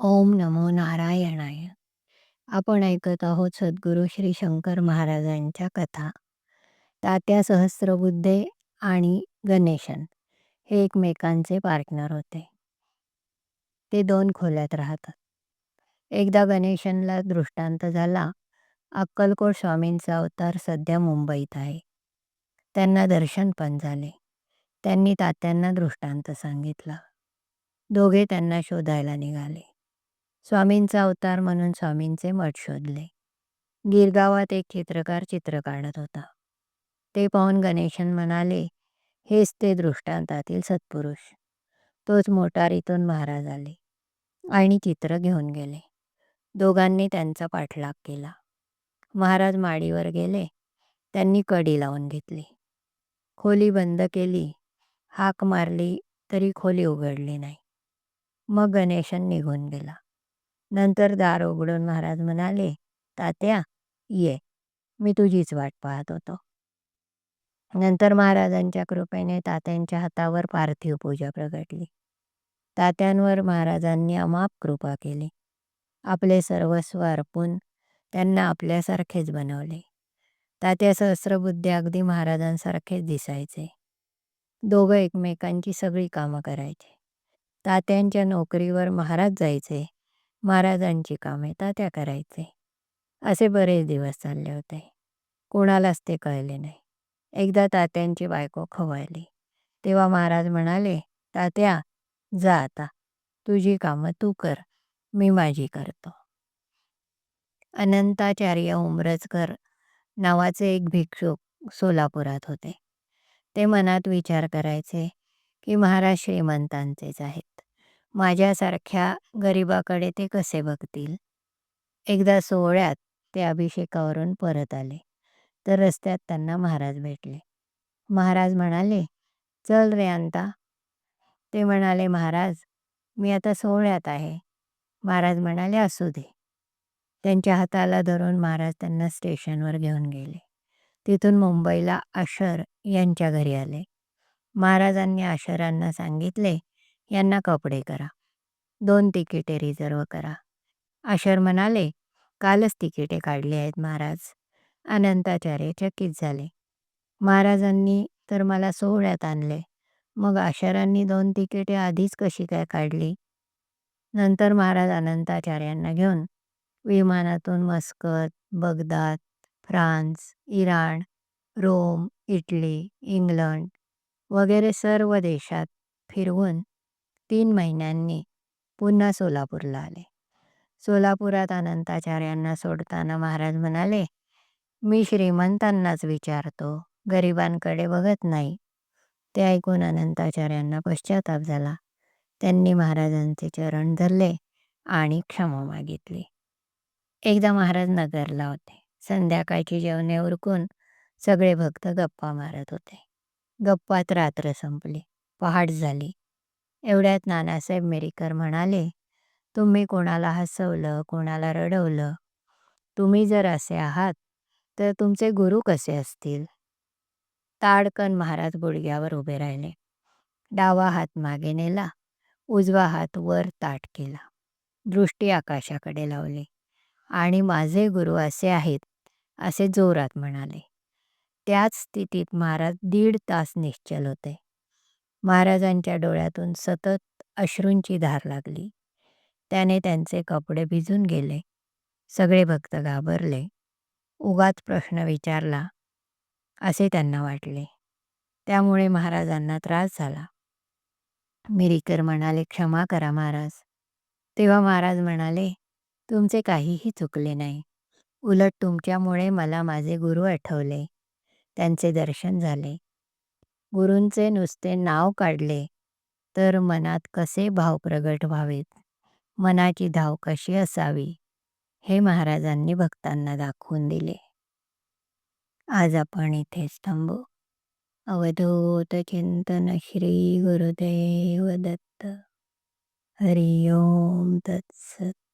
ओम नमो नारायणाय. आपण ऐकत आहोत सद्गुरू श्री शंकर महाराजांच्या कथा. तात्या सहस्रबुद्धे आणि गणेशन हे एकमेकांचे पार्टनर होते. ते दोन खोल्यात राहतात. एकदा गणेशनला दृष्टांत झाला अक्कलकोट स्वामींचा अवतार सध्या मुंबईत आहे. त्यांना दर्शन पण झाले. त्यांनी तात्यांना दृष्टांत सांगितला. दोघे त्यांना शोधायला निघाले. स्वामींचा अवतार म्हणून स्वामींचे मठ शोधले. गिरगावात एक चित्रकार चित्र काढत होता. ते पाहून गणेशन म्हणाले हेच ते दृष्टांतातील सत्पुरुष. तोच मोटारीतून महाराज आले आणि चित्र घेऊन गेले. दोघांनी त्यांचा पाठलाग केला. महाराज माडीवर गेले. त्यांनी कडी लावून घेतली. खोली बंद केली. हाक मारली तरी खोली उघडली नाही. मग गणेशन निघून गेला. नंतर दार उघडून महाराज म्हणाले तात्या ये. मी तुझीच वाट पाहत होतो. नंतर महाराजांच्या कृपेने तात्यांच्या हातावर पार्थिव पूजा प्रगटली. तात्यांवर महाराजांनी अमाप कृपा केली. आपले सर्वस्व अर्पून त्यांना आपल्यासारखेच बनवले. तात्या सहस्रबुद्धी अगदी महाराजांसारखेच दिसायचे. दोघं एकमेकांची सगळी कामं करायचे. तात्यांच्या नोकरीवर महाराज जायचे. महाराजांची कामे तात्या करायचे. असे बरेच दिवस चालले होते. कोणालाच ते कळले नाही. एकदा तात्यांची बायको खवळली. तेव्हा महाराज म्हणाले तात्या जा आता. तुझी कामं तू कर. मी माझी करतो. अनंताचार्य उमरजकर नावाचे एक भिक्षुक सोलापुरात होते. ते मनात विचार करायचे की महाराज श्रीमंतांचेच आहेत. माझ्यासारख्या गरिबाकडे ते कसे बघतील? एकदा सोहळ्यात ते अभिषेकावरून परत आले. तर रस्त्यात त्यांना महाराज भेटले. महाराज म्हणाले चल रे अंता. ते म्हणाले महाराज मी आता सोहळ्यात आहे. महाराज म्हणाले असू दे. त्यांच्या हाताला धरून महाराज त्यांना स्टेशनवर घेऊन गेले. तिथून मुंबईला आशर यांच्या घरी आले. महाराजांनी आशरांना सांगितले यांना कपडे करा. दोन तिकिटे रिझर्व करा. आशर म्हणाले कालच तिकिटे काढली आहेत महाराज. अनंताचार्य चकित झाले. महाराजांनी तर मला सोहळ्यात आणले. मग आशरांनी दोन तिकिटे आधीच कशी काय काढली? नंतर महाराज अनंताचार्यांना घेऊन विमानातून Muscat Baghdad France Iran Rome Italy England वगैरे सर्व देशात फिरवून तीन महिन्यांनी पुन्हा सोलापूरला आले. सोलापुरात अनंताचार्यांना सोडताना महाराज म्हणाले मी श्रीमंतांनाच विचारतो गरिबांकडे बघत नाही. ते ऐकून अनंताचार्यांना पश्चाताप झाला. त्यांनी महाराजांचे चरण धरले आणि क्षमा मागितली. एकदा महाराज नगरला होते. संध्याकाळची जेवणे उरकून सगळे भक्त गप्पा मारत होते. गप्पात रात्र संपली. पहाट झाली. एवढ्यात नानासाहेब मेरीकर म्हणाले तुम्ही कोणाला हसवलं कोणाला रडवलं? तुम्ही जर असे आहात तर तुमचे गुरु कसे असतील? ताडकन महाराज गुडघ्यावर उभे राहिले. डावा हात मागे नेला उजवा हात वर ताट केला. दृष्टी आकाशाकडे लावली. आणि माझे गुरु असे आहेत असे जोरात म्हणाले. त्याच स्थितीत महाराज दीड तास निश्चल होते. महाराजांच्या डोळ्यातून सतत अश्रूंची धार लागली. त्याने त्यांचे कपडे भिजून गेले. सगळे भक्त घाबरले. उगाच प्रश्न विचारला. असे त्यांना वाटले. त्यामुळे महाराजांना त्रास झाला. मिरीकर म्हणाले क्षमा करा महाराज. तेव्हा महाराज म्हणाले तुमचे काहीही चुकले नाही. उलट तुमच्यामुळे मला माझे गुरु आठवले. त्यांचे दर्शन झाले. गुरूंचे नुसते नाव काढले तर मनात कसे भाव प्रगट व्हावेत? मनाची धाव कशी असावी? हे महाराजांनी भक्तांना दाखवून दिले. आज आपण इथेच थांबू. अवधूत चिंतन श्री गुरुदेव दत्त. हरिओम तत्सत.